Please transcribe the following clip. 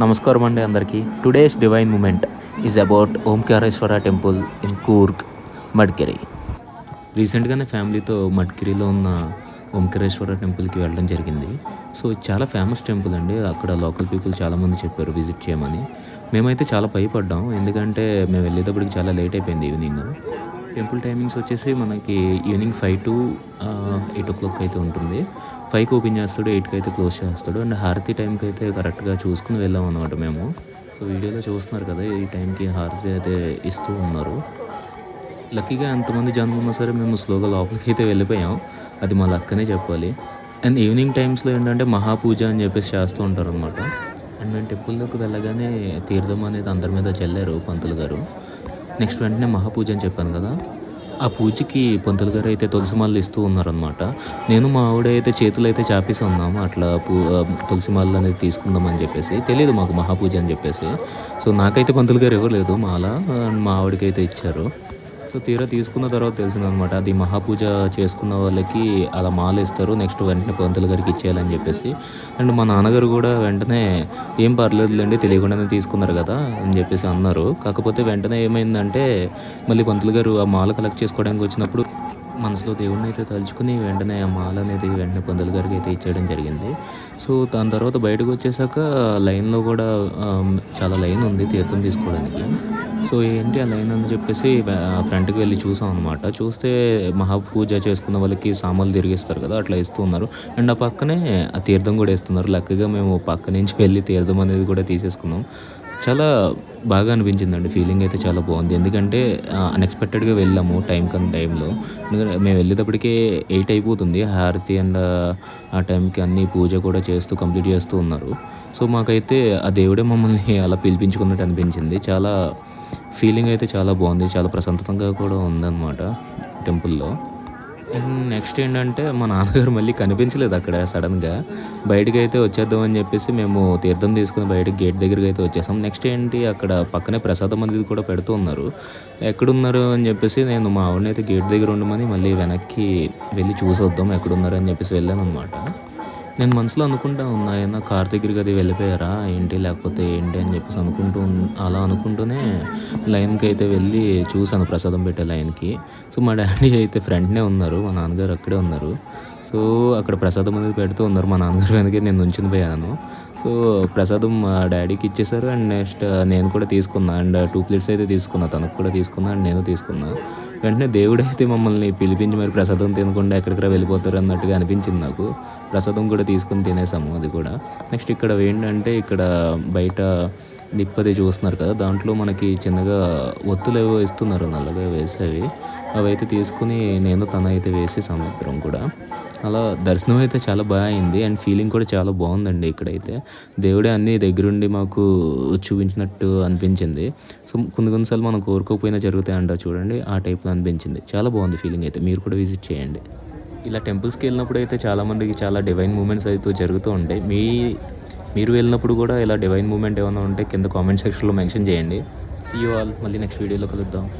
నమస్కారం అండి అందరికీ. Today's divine moment is about Omkareshwara temple in Coorg Madikeri రీసెంట్గానే ఫ్యామిలీతో మడ్కిరిలో ఉన్న ఓంకారేశ్వర టెంపుల్కి వెళ్ళడం జరిగింది. సో చాలా ఫేమస్ టెంపుల్ అండి. అక్కడ లోకల్ పీపుల్ చాలామంది చెప్పారు విజిట్ చేయమని. మేమైతే చాలా భయపడ్డాం. ఎందుకంటే మేము వెళ్ళేటప్పటికి చాలా లేట్ అయిపోయింది ఈవినింగ్ టెంపుల్ టైమింగ్స్ వచ్చేసి మనకి evening five to eight o'clock అయితే ఉంటుంది. ఫైవ్కి ఓపెన్ చేస్తాడు ఎయిట్కి అయితే క్లోజ్ చేస్తాడు. అండ్ హారతి టైంకి అయితే కరెక్ట్గా చూసుకుని వెళ్ళాం అనమాట మేము. సో వీడియోలో చూస్తున్నారు కదా ఈ టైంకి హారతి అయితే ఇస్తూ ఉన్నారు. లక్కీగా ఎంతమంది జనం ఉన్నా సరే మేము స్లోగా లోపలికి అయితే వెళ్ళిపోయాం. అది మా లక్కనే చెప్పాలి. అండ్ ఈవినింగ్ టైమ్స్లో ఏంటంటే మహాపూజ అని చెప్పేసి చేస్తూ ఉంటారు అనమాట అండ్ మేము టెంపుల్లోకి వెళ్ళగానే తీర్థం అనేది అందరి మీద చల్లారు పంతులు గారు. నెక్స్ట్ వెంటనే మహాపూజ అని చెప్పాను కదా. ఆ పూజకి పంతులు గారు అయితే తులసి మాలలు ఇస్తూ ఉన్నారనమాట నేను మా ఆవిడ అయితే చేతులు అయితే చాపేసి ఉన్నాము అట్లా పూ తులసి మాలలు అనేది తీసుకుందామని చెప్పేసి. తెలియదు మాకు మహాపూజ అని చెప్పేసి. సో నాకైతే పంతులు గారు ఇవ్వలేదు మాల అండ్ మా ఆవిడకైతే ఇచ్చారు. సో తీరా తీసుకున్న తర్వాత తెలిసిందనమాట. అది మహాపూజ చేసుకున్న వాళ్ళకి అలా మాల ఇస్తారు నెక్స్ట్ వెంటనే పంతులు గారికి ఇచ్చేయాలని చెప్పేసి. అండ్ మా నాన్నగారు కూడా వెంటనే ఏం పర్లేదులేండి తెలియకుండానే తీసుకున్నారు కదా అని చెప్పేసి అన్నారు. కాకపోతే వెంటనే ఏమైందంటే మళ్ళీ పంతులు గారు ఆ మాల కలెక్ట్ చేసుకోవడానికి వచ్చినప్పుడు మనసులో దేవుడిని అయితే తలుచుకుని వెంటనే ఆ మాల అనేది వెంటనే పంతులు గారికి అయితే ఇచ్చేయడం జరిగింది. సో దాని తర్వాత బయటకు వచ్చేసాక లైన్లో కూడా చాలా లైన్ ఉంది తీర్థం తీసుకోవడానికి. సో ఏంటి ఆ లైన్ అని చెప్పేసి ఫ్రంట్కి వెళ్ళి చూసాం అనమాట చూస్తే మహాపూజ చేసుకున్న వాళ్ళకి సామాన్లు తిరిగిస్తారు కదా అట్లా ఇస్తూ ఉన్నారు. అండ్ ఆ పక్కనే ఆ తీర్థం కూడా ఇస్తున్నారు లక్కగా మేము పక్క నుంచి వెళ్ళి తీర్థం అనేది కూడా తీసేసుకున్నాం. చాలా బాగా అనిపించిందండి. ఫీలింగ్ అయితే చాలా బాగుంది. ఎందుకంటే అన్ఎక్స్పెక్టెడ్గా వెళ్ళాము టైం కన్నా టైంలో. ఎందుకంటే మేము వెళ్ళేటప్పటికే ఎయిట్ అయిపోతుంది. హారతి అండ్ ఆ టైంకి అన్ని పూజ కూడా చేస్తూ కంప్లీట్ చేస్తూ ఉన్నారు. సో మాకైతే ఆ దేవుడే మమ్మల్ని అలా పిలిపించుకున్నట్టు అనిపించింది. చాలా ఫీలింగ్ అయితే చాలా బాగుంది. చాలా ప్రశాంతంగా కూడా ఉందన్నమాట టెంపుల్లో. అండ్ నెక్స్ట్ ఏంటంటే మా నాన్నగారు మళ్ళీ కనిపించలేదు అక్కడ సడన్గా. బయటకు అయితే వచ్చేద్దామని చెప్పేసి మేము తీర్థం తీసుకుని బయటకి గేట్ దగ్గరికి అయితే వచ్చేసాం. నెక్స్ట్ ఏంటి అక్కడ పక్కనే ప్రసాదం అనేది కూడా పెడుతూ ఉన్నారు. ఎక్కడున్నారు అని చెప్పేసి నేను మా ఆవిడనైతే అయితే గేట్ దగ్గర ఉండమని మళ్ళీ వెనక్కి వెళ్ళి చూసి వద్దాం ఎక్కడున్నారు అని చెప్పేసి వెళ్ళాను అనమాట నేను మనసులో అనుకుంటా ఉన్నా ఏమన్నా కార్ దగ్గరికి అది వెళ్ళిపోయారా? ఏంటి? లేకపోతే ఏంటి అని చెప్పేసి అనుకుంటూ అలా అనుకుంటూనే లైన్కి అయితే వెళ్ళి చూశాను ప్రసాదం పెట్టే లైన్కి. సో మా డాడీ అయితే ఫ్రంట్నే ఉన్నారు మా నాన్నగారు అక్కడే ఉన్నారు. సో అక్కడ ప్రసాదం అనేది పెడుతూ ఉన్నారు మా నాన్నగారు వెనకే నేను నుంచుని పోయాను. సో ప్రసాదం మా డాడీకి ఇచ్చేసారు అండ్ నెక్స్ట్ నేను కూడా తీసుకున్నా అండ్ టూ ప్లేట్స్ అయితే తీసుకున్నా తనకు కూడా తీసుకున్నా అండ్ నేను తీసుకున్నా. వెంటనే దేవుడైతే మమ్మల్ని పిలిపించి మరి ప్రసాదం తినకుండా ఎక్కడికరా వెళ్ళిపోతారు అన్నట్టుగా అనిపించింది నాకు. ప్రసాదం కూడా తీసుకొని తినేసాము అది కూడా. నెక్స్ట్ ఇక్కడ ఏంటంటే ఇక్కడ బయట నిప్పది చూస్తున్నారు కదా దాంట్లో మనకి చిన్నగా ఒత్తులు ఏవో ఇస్తున్నారు నల్లగా వేసేవి. అవి అయితే తీసుకుని నేను తన అయితే వేసి సముద్రం కూడా. అలా దర్శనం అయితే చాలా బాగా అయింది. అండ్ ఫీలింగ్ కూడా చాలా బాగుందండి ఇక్కడైతే. దేవుడే అన్ని దగ్గరుండి మాకు చూపించినట్టు అనిపించింది. సో కొన్ని కొన్నిసార్లు మనం కోరుకోకపోయినా జరుగుతాయి అంటారు చూడండి. ఆ టైప్లో అనిపించింది. చాలా బాగుంది ఫీలింగ్ అయితే. మీరు కూడా విజిట్ చేయండి. ఇలా టెంపుల్స్కి వెళ్ళినప్పుడు అయితే చాలామందికి చాలా డివైన్ మూమెంట్స్ అయితే జరుగుతూ ఉంటాయి. మీ మీరు వెళ్ళినప్పుడు కూడా ఇలా డివైన్ మూమెంట్ ఏమైనా ఉంటే కింద కామెంట్ సెక్షన్లో మెన్షన్ చేయండి. సీ యూ ఆల్ మళ్ళీ నెక్స్ట్ వీడియోలో కలుద్దాం.